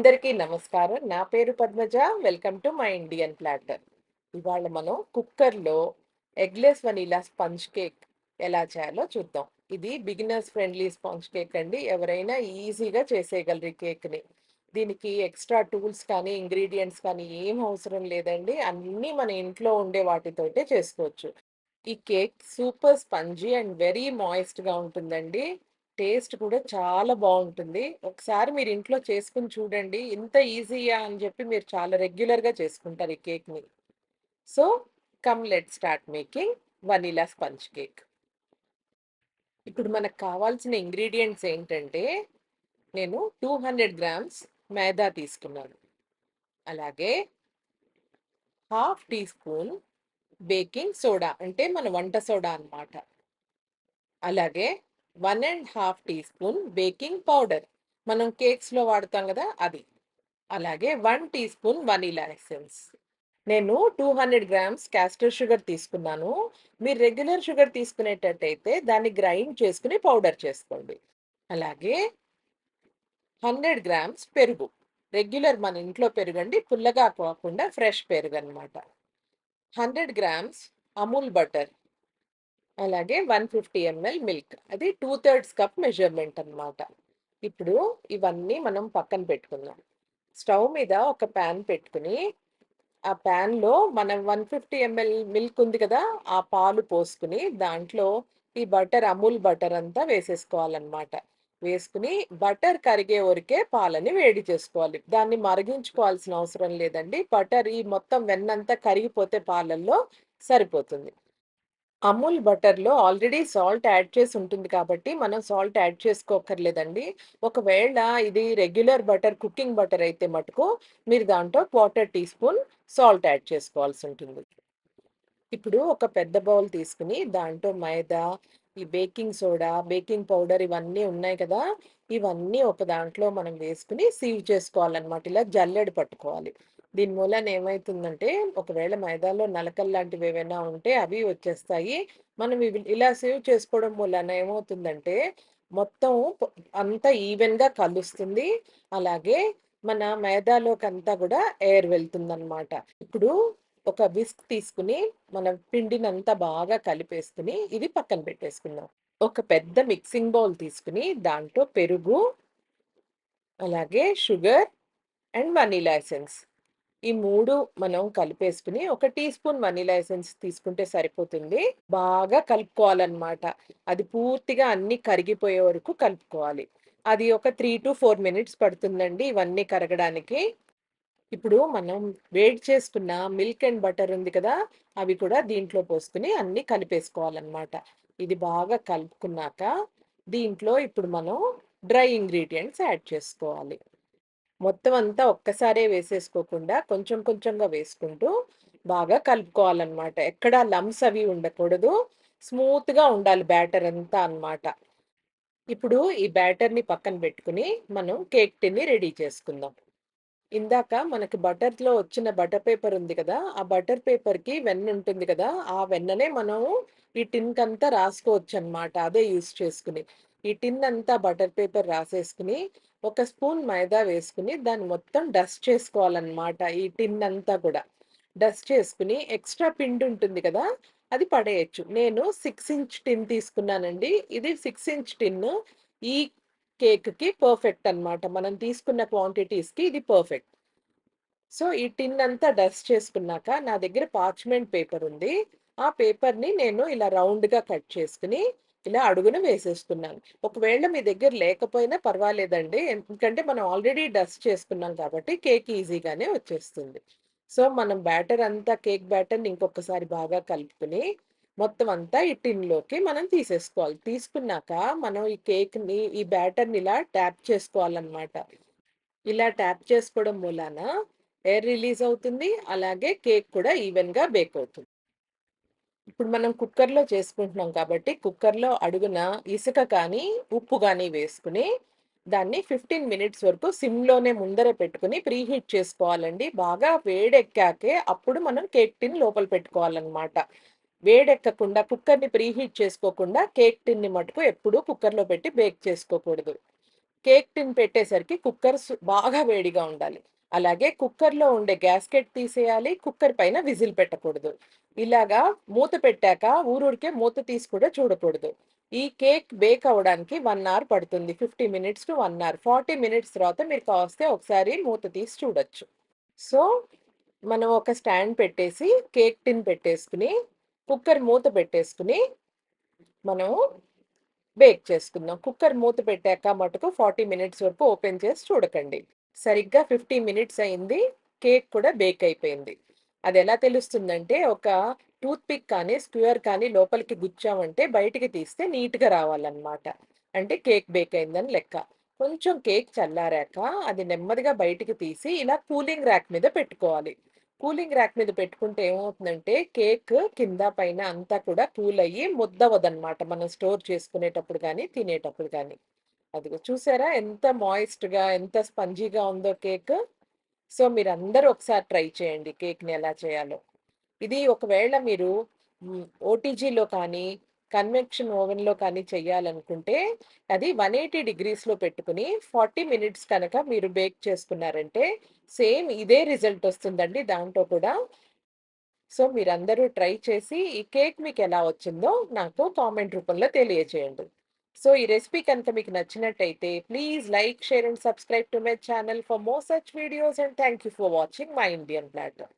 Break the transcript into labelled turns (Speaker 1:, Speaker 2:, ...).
Speaker 1: అందరికీ నమస్కారం. నా పేరు Padmaja. Welcome to my Indian platter. ఇవాళ మనం కుక్కర్లో ఎగ్లెస్ వనీలా స్పంజ్ కేక్ ఎలా చేయాలో చూద్దాం. ఇది బిగినర్స్ ఫ్రెండ్లీ స్పంజ్ కేక్ అండి. ఎవరైనా ఈజీగా చేసేయగలరు ఈ కేక్ని. దీనికి ఎక్స్ట్రా టూల్స్ కానీ ఇంగ్రీడియంట్స్ కానీ ఏం అవసరం లేదండి. అన్నీ మన ఇంట్లో ఉండే వాటితోటే చేసుకోవచ్చు. ఈ cake super spongy and very మాయిస్ట్గా ఉంటుందండి. టేస్ట్ కూడా చాలా బాగుంటుంది. ఒకసారి మీరు ఇంట్లో చేసుకుని చూడండి. ఇంత ఈజీయా అని చెప్పి మీరు చాలా రెగ్యులర్గా చేసుకుంటారు ఈ కేక్ని. So come let start making vanilla sponge cake. ఇప్పుడు మనకు కావాల్సిన ఇంగ్రీడియంట్స్ ఏంటంటే నేను టూ హండ్రెడ్ గ్రామ్స్ మైదా తీసుకున్నాను. అలాగే half teaspoon baking soda అంటే మన వంట సోడా అన్నమాట. అలాగే one and half teaspoon baking powder. మనం కేక్స్లో వాడతాం కదా అది. అలాగే one teaspoon vanilla essence. నేను two hundred grams caster sugar తీసుకున్నాను. మీరు రెగ్యులర్ షుగర్ తీసుకునేటట్టయితే దాన్ని గ్రైండ్ చేసుకుని పౌడర్ చేసుకోండి. అలాగే హండ్రెడ్ గ్రామ్స్ పెరుగు. రెగ్యులర్ మన ఇంట్లో పెరుగండి పుల్లగా కాకుండా ఫ్రెష్ పెరుగు అనమాట హండ్రెడ్ గ్రామ్స్ అమూల్ బటర్. అలాగే వన్ ఫిఫ్టీ ఎంఎల్ మిల్క్. అది టూ థర్డ్స్ కప్ మెజర్మెంట్ అనమాట ఇప్పుడు ఇవన్నీ మనం పక్కన పెట్టుకుందాం. స్టవ్ మీద ఒక ప్యాన్ పెట్టుకుని ఆ ప్యాన్లో మనం వన్ ఫిఫ్టీ ఎంఎల్ మిల్క్ ఉంది కదా ఆ పాలు పోసుకుని దాంట్లో ఈ బటర్ అమూల్ బటర్ అంతా వేసేసుకోవాలన్నమాట. వేసుకుని బటర్ కరిగే వరకే పాలని వేడి చేసుకోవాలి. దాన్ని మరిగించుకోవాల్సిన అవసరం లేదండి. బటర్ ఈ మొత్తం వెన్నంతా కరిగిపోతే పాలల్లో సరిపోతుంది. అమూల్ బటర్లో ఆల్రెడీ సాల్ట్ యాడ్ చేసి ఉంటుంది కాబట్టి మనం సాల్ట్ యాడ్ చేసుకోకర్లేదండి ఒకవేళ ఇది రెగ్యులర్ బటర్ కుకింగ్ బటర్ అయితే మటుకు మీరు దాంట్లో quarter teaspoon salt add చేసుకోవాల్సి ఉంటుంది. ఇప్పుడు ఒక పెద్ద బౌల్ తీసుకుని దాంట్లో మైదా ఈ బేకింగ్ సోడా బేకింగ్ పౌడర్ ఇవన్నీ ఉన్నాయి కదా ఇవన్నీ ఒక దాంట్లో మనం వేసుకుని సీవ్ చేసుకోవాలన్నమాట. ఇలా జల్లెడ పట్టుకోవాలి. దీని మూలన ఏమవుతుందంటే ఒకవేళ మైదాలో నలకలు లాంటివి ఏవైనా ఉంటే అవి వచ్చేస్తాయి. మనం ఇవి ఇలా సేవ్ చేసుకోవడం మూలన ఏమవుతుందంటే మొత్తం అంతా ఈవెన్గా కలుస్తుంది. అలాగే మన మైదాలోకి అంతా కూడా ఎయిర్ వెళ్తుందనమాట ఇప్పుడు ఒక విస్క్ తీసుకుని మన పిండినంతా బాగా కలిపేసుకుని ఇది పక్కన పెట్టేసుకుందాం. ఒక పెద్ద మిక్సింగ్ బౌల్ తీసుకుని దాంట్లో పెరుగు అలాగే షుగర్ అండ్ వనీలా ఎసెన్స్. ఈ మూడు మనం కలిపేసుకుని ఒక టీ స్పూన్ వనీలా ఎసెన్స్ తీసుకుంటే సరిపోతుంది. బాగా కలుపుకోవాలన్నమాట. అది పూర్తిగా అన్ని కరిగిపోయే వరకు కలుపుకోవాలి. అది ఒక త్రీ టు ఫోర్ మినిట్స్ పడుతుందండి ఇవన్నీ కరగడానికి. ఇప్పుడు మనం వేడి చేసుకున్న మిల్క్ అండ్ బటర్ ఉంది కదా అవి కూడా దీంట్లో పోసుకుని అన్ని కలిపేసుకోవాలన్నమాట. ఇది బాగా కలుపుకున్నాక దీంట్లో ఇప్పుడు మనం డ్రై ఇంగ్రీడియంట్స్ యాడ్ చేసుకోవాలి. మొత్తం అంతా ఒక్కసారే వేసేసుకోకుండా కొంచెం కొంచెంగా వేసుకుంటూ బాగా కలుపుకోవాలన్నమాట. ఎక్కడ లమ్స్ అవి ఉండకూడదు. స్మూత్గా ఉండాలి బ్యాటర్ అంతా అన్నమాట. ఇప్పుడు ఈ బ్యాటర్ని పక్కన పెట్టుకుని మనం కేక్ టిన్ని రెడీ చేసుకుందాం. ఇందాక మనకి బటర్లో వచ్చిన బటర్ పేపర్ ఉంది కదా ఆ బటర్ పేపర్కి వెన్న ఉంటుంది కదా ఆ వెన్ననే మనం ఈ టిన్కి అంతా రాసుకోవచ్చు అనమాట అదే యూస్ చేసుకుని. ఈ టిన్ అంతా బటర్ పేపర్ రాసేసుకుని ఒక స్పూన్ మైదా వేసుకుని దాన్ని మొత్తం డస్ట్ చేసుకోవాలన్నమాట ఈ టిన్ అంతా కూడా. డస్ట్ చేసుకుని ఎక్స్ట్రా పిండి ఉంటుంది కదా అది పడేయచ్చు. నేను సిక్స్ ఇంచ్ టిన్ తీసుకున్నానండి. ఇది సిక్స్ ఇంచ్ టిన్ ఈ కేక్కి పర్ఫెక్ట్ అన్నమాట. మనం తీసుకున్న క్వాంటిటీస్కి ఇది పర్ఫెక్ట్. సో ఈ టిన్ అంతా డస్ట్ చేసుకున్నాక నా దగ్గర పార్చ్మెంట్ పేపర్ ఉంది. ఆ పేపర్ని నేను ఇలా రౌండ్గా కట్ చేసుకుని ఇలా అడుగున వేసేసుకున్నాను. ఒకవేళ మీ దగ్గర లేకపోయినా పర్వాలేదండి. ఎందుకంటే మనం ఆల్రెడీ డస్ట్ చేసుకున్నాం కాబట్టి కేక్ ఈజీగానే వచ్చేస్తుంది. సో మనం బ్యాటర్ అంతా కేక్ బ్యాటర్ని ఇంకొకసారి బాగా కలుపుకుని మొత్తం అంతా ఈ టిన్లోకి మనం తీసేసుకోవాలి. తీసుకున్నాక మనం ఈ కేక్ని ఈ బ్యాటర్ని ఇలా ట్యాప్ చేసుకోవాలన్నమాట. ఇలా ట్యాప్ చేసుకోవడం మూలాన ఎయిర్ రిలీజ్ అవుతుంది. అలాగే కేక్ కూడా ఈవెన్గా బేక్ అవుతుంది. ఇప్పుడు మనం కుక్కర్లో చేసుకుంటున్నాం కాబట్టి కుక్కర్లో అడుగున ఇసుక కానీ ఉప్పు కానీ వేసుకుని దాన్ని ఫిఫ్టీన్ మినిట్స్ వరకు సిమ్లోనే ముందర పెట్టుకుని ప్రీహీట్ చేసుకోవాలండి. బాగా వేడెక్కాకే అప్పుడు మనం కేక్ టిన్ లోపల పెట్టుకోవాలన్నమాట. వేడెక్కకుండా కుక్కర్ని ప్రీహీట్ చేసుకోకుండా కేక్ టిన్ని మటుకు ఎప్పుడూ కుక్కర్లో పెట్టి బేక్ చేసుకోకూడదు. కేక్ టిన్ పెట్టేసరికి కుక్కర్ బాగా వేడిగా ఉండాలి. అలాగే కుక్కర్‌లో ఉండే గ్యాస్కెట్ తీసేయాలి. కుక్కర్ పైన విజిల్ పెట్టకూడదు. ఇలాగా మూత పెట్టాక ఊరూరికే మూత తీసి కూడా చూడకూడదు. ఈ కేక్ బేక్ అవ్వడానికి వన్ అవర్ పడుతుంది. 50 minutes to one hour. 40 minutes తర్వాత మీరు కాస్తే ఒకసారి మూత తీసి చూడొచ్చు. సో, మనం ఒక స్టాండ్ పెట్టేసి, కేక్ టిన్ పెట్టేసుకుని కుక్కర్ మూత పెట్టేసుకుని మనము బేక్ చేసుకుందాం. కుక్కర్ మూత పెట్టాక మటుకు 40 మినిట్స్ వరకు ఓపెన్ చేసి చూడకండి. సరిగ్గా 50 మినిట్స్ అయింది. కేక్ కూడా బేక్ అయిపోయింది. అది ఎలా తెలుస్తుందంటే, ఒక టూత్ పిక్ కానీ, స్క్వేర్ కానీ లోపలికి గుచ్చామంటే బయటికి తీస్తే నీట్‌గా రావాలన్నమాట. అంటే కేక్ బేక్ అయిందని లెక్క. కొంచెం కేక్ చల్లారాక అది నెమ్మదిగా బయటికి తీసి ఇలా కూలింగ్ ర్యాక్ మీద పెట్టుకోవాలి. కూలింగ్ ర్యాక్ మీద పెట్టుకుంటే ఏమవుతుందంటే, కేక్ కింద పైన అంతా కూడా కూల్ అయ్యి ముద్దవదనమాట మనం స్టోర్ చేసుకునేటప్పుడు కానీ తినేటప్పుడు కానీ అదిగో చూసారా ఎంత మాయిస్ట్‌గా, ఎంత స్పంజీగా ఉందో కేక్. సో, మీరు అందరూ ఒకసారి ట్రై చేయండి కేక్‌ని ఎలా చేయాలో. ఇది ఒకవేళ మీరు ఓటీజీలో కానీ, కన్వెక్షన్ ఓవెన్‌లో కానీ చేయాలనుకుంటే, అది 180 డిగ్రీస్‌లో పెట్టుకుని ఫార్టీ మినిట్స్ కనుక మీరు బేక్ చేసుకున్నారంటే, సేమ్ ఇదే రిజల్ట్ వస్తుందండి దాంట్లో కూడా. సో, మీరందరూ ట్రై చేసి ఈ కేక్ మీకు ఎలా వచ్చిందో నాకు కామెంట్ రూపంలో తెలియచేయండి. సో, ఈ రెసిపీ కనుక మీకు నచ్చినట్టయితే please like, share and subscribe to my channel for more such videos and thank you for watching my Indian platter.